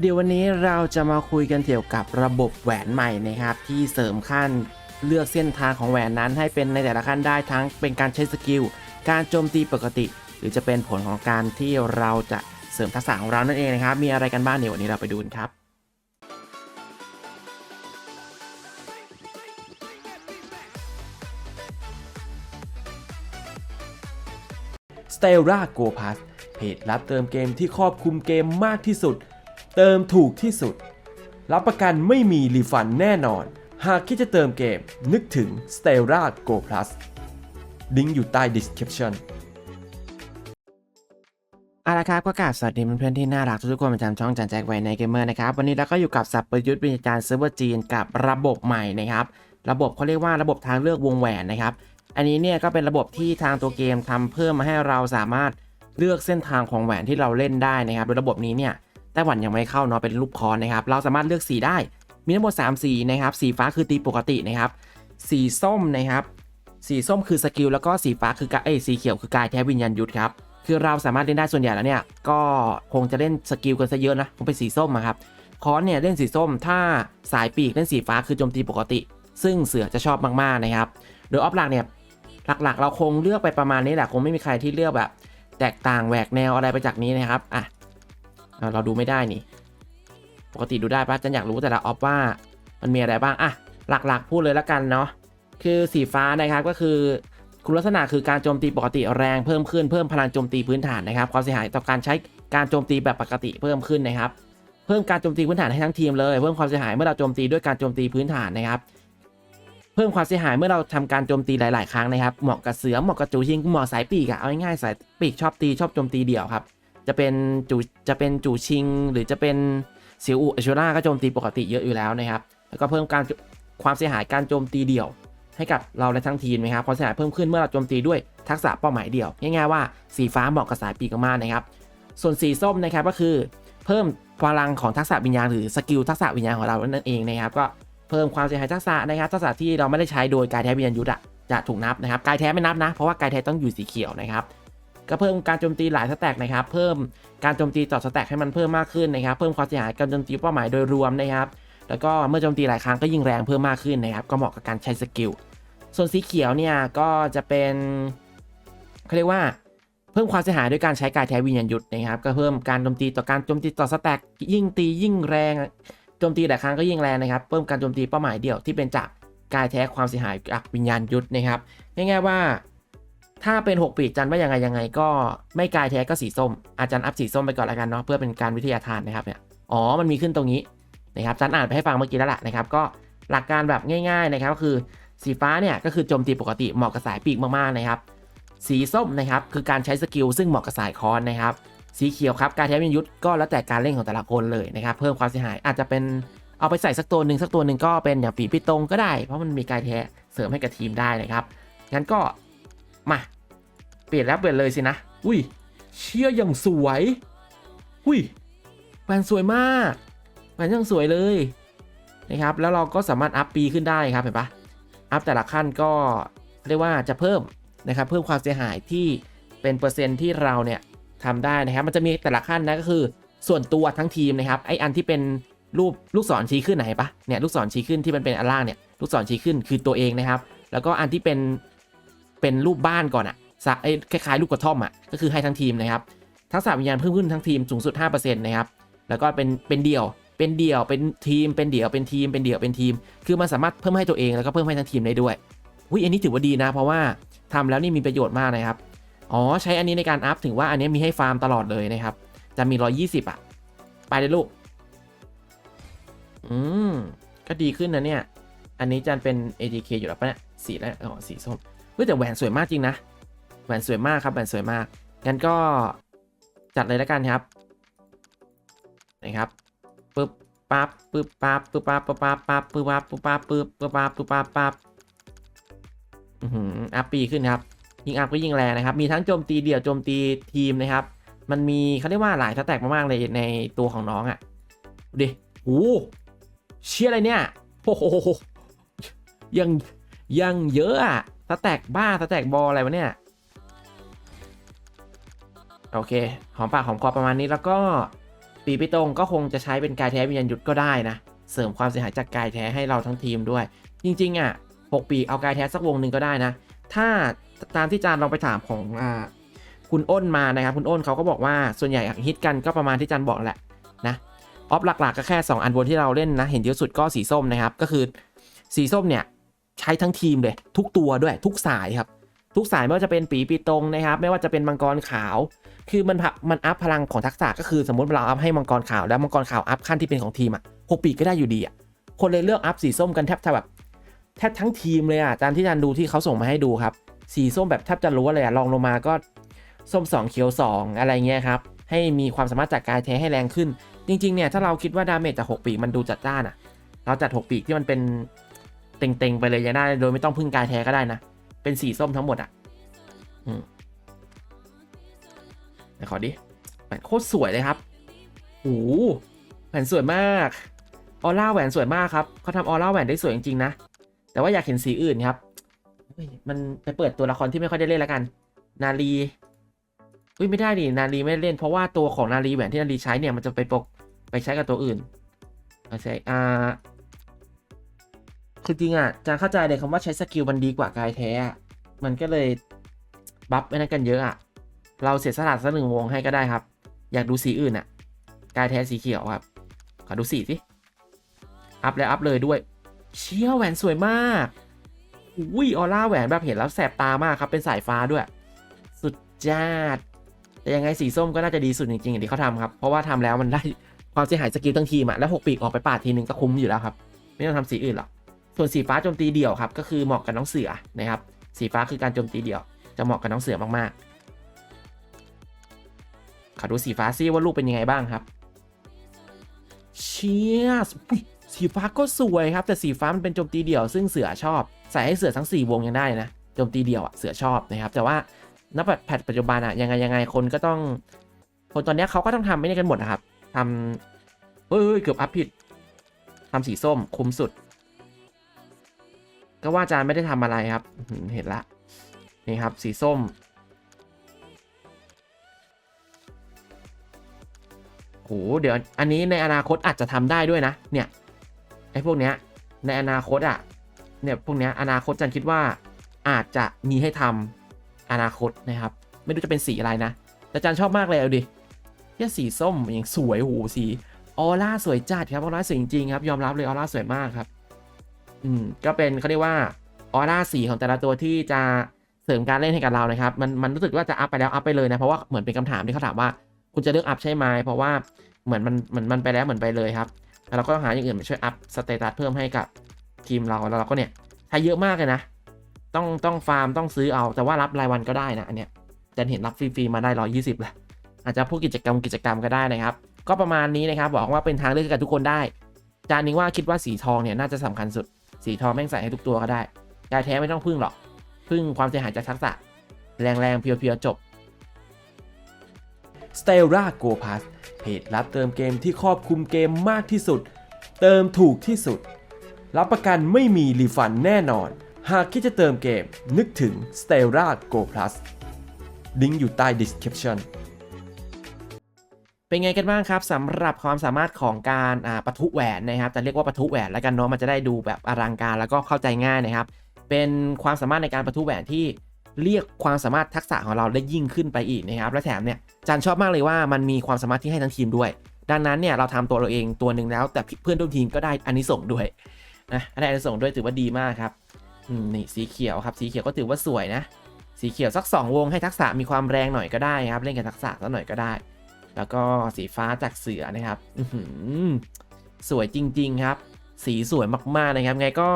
เดี๋ยววันนี้เราจะมาคุยกันเกี่ยวกับระบบแหวนใหม่นะครับ ที่เสริมขั้นเลือกเส้นทางของแหวนนั้นให้เป็นในแต่ละขั้นได้ทั้งเป็นการใช้สกิล การโจมตีปกติ หรือจะเป็นผลของการที่เราจะเสริมทักษะของเรานั่นเองนะครับ มีอะไรกันบ้างเดี๋ยววันนี้เราไปดูกันครับ s t e l l a Go Pass เพจรับเติมเกมที่ครอบคลุมเกมมากที่สุด เติมถูกที่สุด รับประกันไม่มีรีฟันแน่นอน หากคิดจะเติมเกมนึกถึง s t e l l a Go Plus ลิงก์อยู่ใต้ description เอาละครับก็กราบสวัสดีเพื่อนๆที่น่ารักทุกๆคนประจำช่องจันแจ็คไว้ในเกมเมอร์นะครับ วันนี้เราก็อยู่กับสับประยุทธ์วิญญาณเซิร์ฟเวอร์จีนกับระบบใหม่นะครับ ระบบเขาเรียกว่าระบบทางเลือกวงแหวนนะครับ อันนี้เนี่ยก็เป็นระบบที่ทางตัวเกมทำเพิ่มมาให้เราสามารถเลือกเส้นทางของแหวนที่เราเล่นได้นะครับโดยระบบนี้เนี่ย ไต้หวันยังไม่เข้าเนาะเป็นรูปคอนนะครับ เราสามารถเลือกสีได้ มีทั้งหมด3สีนะครับ สีฟ้าคือตีปกตินะครับ สีส้มนะครับ สีส้มคือสกิลแล้วก็สีฟ้าคือกาเอ้สีเขียวคือกายแท้วิญญาณยุทธครับ คือเราสามารถเล่นได้ส่วนใหญ่แล้วเนี่ย ก็คงจะเล่นสกิลกันซะเยอะนะคงเป็นสีส้มอะครับ คอนเนี่ยเล่นสีส้ม ถ้าสายปีกเล่นสีฟ้าคือโจมตีปกติ ซึ่งเสือจะชอบมากๆนะครับ โดยออฟหลักเนี่ย หลักๆ เราคงเลือกไปประมาณนี้แหละ คงไม่มีใครที่เลือกแบบ แตกต่างแหวกแนวอะไรไปจากนี้นะครับ อะ เราดูไม่ได้นี่ ปกติดูได้ปะจันอยากรู้แต่ละออฟว่ามันมีอะไรบ้างอะหลักๆ พูดเลยละกันเนาะคือสีฟ้านะครับก็คือคุณลักษณะคือการโจมตีปกติแรงเพิ่มขึ้นเพิ่มพลังโจมตีพื้นฐานนะครับ ความเสียหายต่อการใช้การโจมตีแบบปกติเพิ่มขึ้นนะครับ เพิ่มการโจมตีพื้นฐานให้ทั้งทีมเลยเพิ่มความเสียหายเมื่อเราโจมตีด้วยการโจมตีพื้นฐานนะครับ เพิ่มความเสียหายเมื่อเราทำการโจมตีหลาย ๆ ครั้งนะครับเหมาะกับเสือเหมาะกับจูชิงเหมาะสายปีกอะเอาง่ายๆสายปีกชอบตีชอบโจมตีเดี่ยวครับ จะเป็นจูจะเป็นจูชิง หรือจะเป็นเสียวอุอชูราก็โจมตีปกติเยอะอยู่แล้วนะครับ แล้วก็เพิ่มการความเสียหายการโจมตีเดี่ยว ให้กับเราและทั้งทีมนะครับความเสียหายเพิ่มขึ้นเมื่อเราโจมตีด้วยทักษะเป้าหมายเดี่ยว ง่ายๆว่าสีฟ้าเหมาะกับสายปีกมากนะครับ ส่วนสีส้มนะครับก็คือ เพิ่มพลังของทักษะวิญญาณหรือสกิลทักษะวิญญาณของเรานั่นเองนะครับก็เพิ่มความเสียหายทักษะนะครับทักษะที่เราไม่ได้ใช้โดยกายแท้วิญญาณยุทธะจะถูกนับนะครับกายแท้ไม่นับนะ เพราะว่ากายแท้ต้องอยู่สีเขียวนะครับ ก็เพิ่มการโจมตีหลายสแต็กนะครับ เพิ่มการโจมตีต่อสแต็กให้มันเพิ่มมากขึ้นนะครับ เพิ่มความเสียหายการโจมตีเป้าหมายโดยรวมนะครับ แล้วก็เมื่อโจมตีหลายครั้งก็ยิ่งแรงเพิ่มมากขึ้นนะครับ ก็เหมาะกับการใช้สกิล ส่วนสีเขียวเนี่ยก็จะเป็นเขาเรียกว่าเพิ่มความเสียหายด้วยการใช้กายแท้วิญญาณยุทธนะครับ ก็เพิ่มการโจมตีต่อการโจมตีต่อสแต็กยิ่งตียิ่งแรง โจมตีหลายครั้งก็ยิ่งแรงนะครับ เพิ่มการโจมตีเป้าหมายเดี่ยวที่เป็นจากกายแท้ความเสียหายจากวิญญาณยุทธนะครับ ง่ายๆว่า ถ้าเป็น6ปีจันว่ายังไงยังไงก็ไม่กายแท้ก็สีส้ม อาจารย์อัพสีส้มไปก่อนล้วกันเนาะเพื่อเป็นการวิทยาทานนะครับเนี่ยอ๋อมันมีขึ้นตรงนี้นะครับจันอ่านไปให้ฟังเมื่อกี้แล้วแหละนะครับก็หลักการแบบง่ายๆนะครับก็คือสีฟ้าเนี่ยก็คือโจมตีปกติเหมาะกับสายปีกมากๆนะครับ สีส้มนะครับคือการใช้สกิลซึ่งเหมาะกับสายคอนนะครับ สีเขียวครับการใช้วิญยุทธก็แล้วแต่การเล่นของแต่ละคนเลยนะครับเพิ่มความเสียหายอาจจะเป็นเอาไปใส่สักตัวหนึ่งสักตัวหนึ่งก็เป็นอย่างฝีพิตรงก็ได้ เพราะมันมีกายแท้เสริมให้กับทีมได้นะครับงั้นก็ มา เปลี่ยนแล้วเปลี่ยนเลยสินะ อุ้ย เชี่ยอย่างสวย อุ้ยแหวนสวยมากแหวนยังสวยเลยนะครับ แล้วเราก็สามารถอัพปีขึ้นได้ครับเห็นปะอัพแต่ละขั้นก็เรียกว่าจะเพิ่มนะครับเพิ่มความเสียหายที่เป็นเปอร์เซ็นต์ที่เราเนี่ยทำได้นะครับ มันจะมีแต่ละขั้นนะก็คือ ส่วนตัวทั้งทีมนะครับไออันที่เป็นรูปลูกศรชี้ขึ้นไหนปะเนี่ยลูกศรชี้ขึ้นที่มันเป็นอันล่างเนี่ยลูกศรชี้ขึ้นคือตัวเองนะครับ แล้วก็อันที่เป็น เป็นรูปบ้านก่อนอะสะคล้ายๆลูกกระท่อมอะก็คือให้ทั้งทีมนะครับทักษะวิญญาณเพิ่มขึ้นทั้งทีมสูงสุด5%นะครับแล้วก็เป็นเป็นเดี่ยวเป็นเดี่ยวเป็นทีมเป็นเดี่ยวเป็นทีมเป็นเดี่ยวเป็นทีม คือมันสามารถเพิ่มให้ตัวเองแล้วก็เพิ่มให้ทั้งทีมได้ด้วยอุ้ยอันนี้ถือว่าดีนะ เพราะว่าทำแล้วนี่มีประโยชน์มากนะครับอ๋อใช้อันนี้ในการอัพถึงว่าอันนี้มีให้ฟาร์มตลอดเลยนะครับจะมี 120 อะ ไปเลยลูก อืม ก็ดีขึ้นนะเนี่ย อันนี้จะเป็น ATK อยู่แล้วปะเนี่ย สีแล้วอ๋อ สีส้ม เฮ้ยแต่แหวนสวยมากจริงนะ แหวนสวยมากครับแหวนสวยมาก งั้นก็จัดเลยแล้วกันครับนะครับปึ๊บปั๊บปึ๊บปั๊บปึ๊บปั๊บปึ๊บปั๊บปั๊บปึ๊บปั๊บปึ๊บปั๊บปึ๊บปึ๊บปั๊บปึ๊บปั๊บปั๊บอือหืออัพปีขึ้นครับ ยิงอัพก็ยิงแรงนะครับ มีทั้งโจมตีเดี่ยวโจมตีทีมนะครับ มันมีเขาเรียกว่าหลายสแต็กมากๆเลยในตัวของน้องอะดิโอ้เชี่ยอะไรเนี่ยโอ้โหยังยังเยอะอะ สแต็กบ้าสแต็กบอลอะไรวะเนี่ย โอเค หอมปากหอมคอประมาณนี้แล้วก็ปีพิตรงก็คงจะใช้เป็นกายแท้วิญญาณยุทธก็ได้นะ เสริมความเสียหายจากกายแท้ให้เราทั้งทีมด้วย จริงๆอะหกปีเอากายแท้สักวงหนึ่งก็ได้นะ ถ้าตามที่จานลองไปถามของอ่าคุณอ้นมานะครับ คุณอ้นเขาก็บอกว่าส่วนใหญ่ฮิตกันก็ประมาณที่จานบอกแหละนะออฟหลักๆก็แค่ 2 อันบนที่เราเล่นนะ เห็นเยอะสุดก็สีส้มนะครับ ก็คือสีส้มเนี่ย ใช้ทั้งทีมเลย ทุกตัวด้วยทุกสายครับ ทุกสายไม่ว่าจะเป็นปีปีตรงนะครับ ไม่ว่าจะเป็นมังกรขาว คือมันพับมันอัพพลังของทักษะก็คือสมมติเราอัพให้มังกรขาวแล้วมังกรขาวอัพขั้นที่เป็นของทีมอะหกปีก็ได้อยู่ดีอะคนเลยเลือกอัพสีส้มกันแทบจะแบบแทบทั้งทีมเลยอะตามที่อาจารย์ดูที่เขาส่งมาให้ดูครับ สีส้มแบบแทบจะรู้เลยอะลองลงมาก็ส้ม 2 เขียว 2 อะไรเงี้ยครับ ให้มีความสามารถจากกายแท้ให้แรงขึ้น จริง ๆ เนี่ย ถ้าเราคิดว่าดาเมจจาก 6 ปีกมันดูจัดจ้านอะ เราจัด 6 ปีกที่มันเป็น เต็งๆไปเลยยังได้ โดยไม่ต้องพึ่งกายแท้ก็ได้นะ เป็นสีส้มทั้งหมดอะอืมขอดิแหวนโคตรสวยเลยครับโอ้แหวนสวยมาก ออร่าแหวนสวยมากครับเขาทำออร่าแหวนได้สวยจริงๆนะ แต่ว่าอยากเห็นสีอื่นครับ มันไปเปิดตัวละครที่ไม่ค่อยได้เล่นแล้วกัน นาลีอุ้ยไม่ได้ดินาลีไม่ได้เล่นเพราะว่าตัวของนาลีแหวนที่นาลีใช้เนี่ยมันจะไปปกไปใช้กับตัวอื่นเอาใช่อ่า คือจริงอะจะเข้าใจเลยคำว่าใช้สกิลมันดีกว่ากายแท้ มันก็เลยบัฟไม่นั้นกันเยอะอะ เราเสียสละสักหนึ่งวงให้ก็ได้ครับ อยากดูสีอื่นอะ กายแท้สีเขียวครับ ขอดูสีสิ อัพแล้วอัพเลยด้วย เชี่ยวแหวนสวยมากอุ้ยออร่าแหวนแบบเห็นแล้วแสบตามากครับ เป็นสายฟ้าด้วย สุดจ้าดแต่ยังไงสีส้มก็น่าจะดีสุดจริงๆอย่างที่เขาทำครับ เพราะว่าทำแล้วมันได้ความเสียหายสกิลทั้งทีมอะแล้วหกปีกออกไปปาดทีนึงก็คุ้มอยู่แล้วครับ ไม่ต้องทำสีอื่นหรอก ส่วนสีฟ้าโจมตีเดี่ยวครับก็คือเหมาะกับน้องเสือนะครับ สีฟ้าคือการโจมตีเดี่ยว จะเหมาะกับน้องเสือมากๆขอดูสีฟ้าซิว่าลูกเป็นยังไงบ้างครับเชียสสีฟ้าก็สวยครับ แต่สีฟ้ามันเป็นโจมตีเดี่ยว ซึ่งเสือชอบ ใส่ให้เสือทั้ง 4 วงยังได้นะโจมตีเดี่ยวอะเสือชอบนะครับ แต่ว่าณแพทปัจจุบันอะยังไงยังไงคนก็ต้อง คนตอนนี้เขาก็ต้องทำไม่ได้กันหมดนะครับทำเฮ้ยเฮ้ยเกือบอัพผิดทำสีส้มคุ้มสุด ก็ว่าอาจารย์ไม่ได้ทำอะไรครับ เห็นละ นี่ครับสีส้ม โห เดี๋ยวอันนี้ในอนาคตอาจจะทำได้ด้วยนะ เนี่ยไอ้พวกเนี้ยในอนาคตอะ่ะ เนี่ยพวกเนี้ยอนาคตจันคิดว่าอาจจะมีให้ทำอนาคตนะครับ ไม่รู้จะเป็นสีอะไรนะแต่จันชอบมากเลยเอาดิเนี่ยสีส้มอย่างสวยโหสีออร่าสวยจัดครับออร่าสวยจริงๆครับยอมรับเลยออร่าสวยมากครับ อืมก็เป็นเขาเรียกว่าออร่าสีของแต่ละตัวที่จะเสริมการเล่นให้กับเรานะครับ มันมันรู้สึกว่าจะอัพไปแล้วอัพไปเลยนะเพราะว่าเหมือนเป็นคำถามที่เขาถามว่า คุณจะเลือกอัพใช่ไหมเพราะว่าเหมือนมันเหมือนมันไปแล้วเหมือนไปเลยครับแล้วเราก็ต้องหาอย่างอื่นมาช่วยอัพสเตตัสเพิ่มให้กับทีมเราแล้วเราก็เนี่ยใช้เยอะมากเลยนะ ต้องต้องฟาร์มต้องซื้อเอาแต่ว่ารับรายวันก็ได้นะอันเนี้ยจะเห็นรับฟรีๆมาได้ 120แล้วอาจจะพวกกิจกรรมกิจกรรมก็ได้นะครับ ก็ประมาณนี้นะครับบอกว่าเป็นทางเลือกให้กับทุกคนได้จานนี้ว่าคิดว่าสีทองเนี่ยน่าจะสำคัญสุด สีทองแม่งใส่ให้ทุกตัวก็ได้ยาแท้ไม่ต้องพึ่งหรอก พึ่งความเสียหายจากทักษะ แรงๆเพียวๆจบ s t e l l a Go Pass เพจรับเติมเกมที่ครอบคลุมเกมมากที่สุด เติมถูกที่สุด รับประกันไม่มีรีฟันแน่นอน หากคิดจะเติมเกมนึกถึง s t e l l a Go Plus ลิงก์อยู่ใต้ description เป็นไงกันบ้างครับสำหรับความสามารถของการอ่าปะทุแหวนนะครับจะเรียกว่าปะทุแหวนแล้วกันเนาะมันจะได้ดูแบบอลังการแล้วก็เข้าใจง่ายนะครับ เป็นความสามารถในการปะทุแหวนที่เรียกความสามารถทักษะของเราได้ยิ่งขึ้นไปอีกนะครับและแถมเนี่ยจันชอบมากเลยว่ามันมีความสามารถที่ให้ทั้งทีมด้วย ดังนั้นเนี่ยเราทำตัวเราเองตัวหนึ่งแล้ว แต่เพื่อนร่วมทีมก็ได้อันนี้ส่งด้วยนะได้อันนี้ส่งส์ด้วยถือว่าดีมากครับนี่สีเขียวครับสีเขียวก็ถือว่าสวยนะ สีเขียวสัก 2 วงให้ทักษะมีความแรงหน่อยก็ได้ครับเล่นกับทักษะสักหน่อยก็ได้ แล้วก็สีฟ้าจากเสือนะครับสวยจริง ๆ ครับ สีสวยมากๆนะครับ ไงก็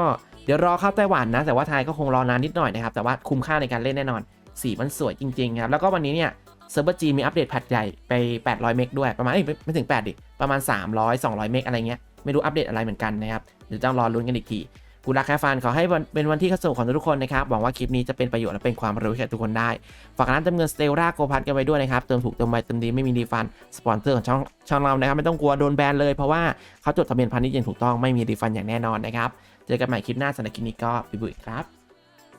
เดี๋ยวรอเข้าไต้หวันนะ แต่ว่าไทยก็คงรอนานนิดหน่อยนะครับ แต่ว่าคุ้มค่าในการเล่นแน่นอน สีมันสวยจริง ๆ ครับ แล้วก็วันนี้เนี่ยเซิร์ฟเวอร์จีมีอัปเดตแพทใหญ่ไป 800 เมกด้วย ประมาณไม่ไม่ถึง 8 ดิ ประมาณ 300 200 เมกอะไรเงี้ย ไม่รู้อัปเดตอะไรเหมือนกันนะครับ เดี๋ยวต้องรอลุ้นกันอีกที กูรักแค่ฟันขอให้เป็นวันที่เข้าสู่ของทุกคนนะครับ หวังว่าคลิปนี้จะเป็นประโยชน์และเป็นความรู้แก่ทุกคนได้ ฝากร้านเติมเงินสเตลราโกพัทกันไปด้วยนะครับ เติมถูกเติมไวเติมดีไม่มีรีฟัน สปอนเซอร์ของช่องช่องเรานะครับ ไม่ต้องกลัวโดนแบนเลยเพราะว่าเขาจดทะเบียนพาณิชย์อย่างถูกต้องไม่มีรีฟันอย่างแน่นอนนะครับ เจอกันใหม่คลิปหน้าสำหรับคลิปนี้ก็บ๊ายบายครับ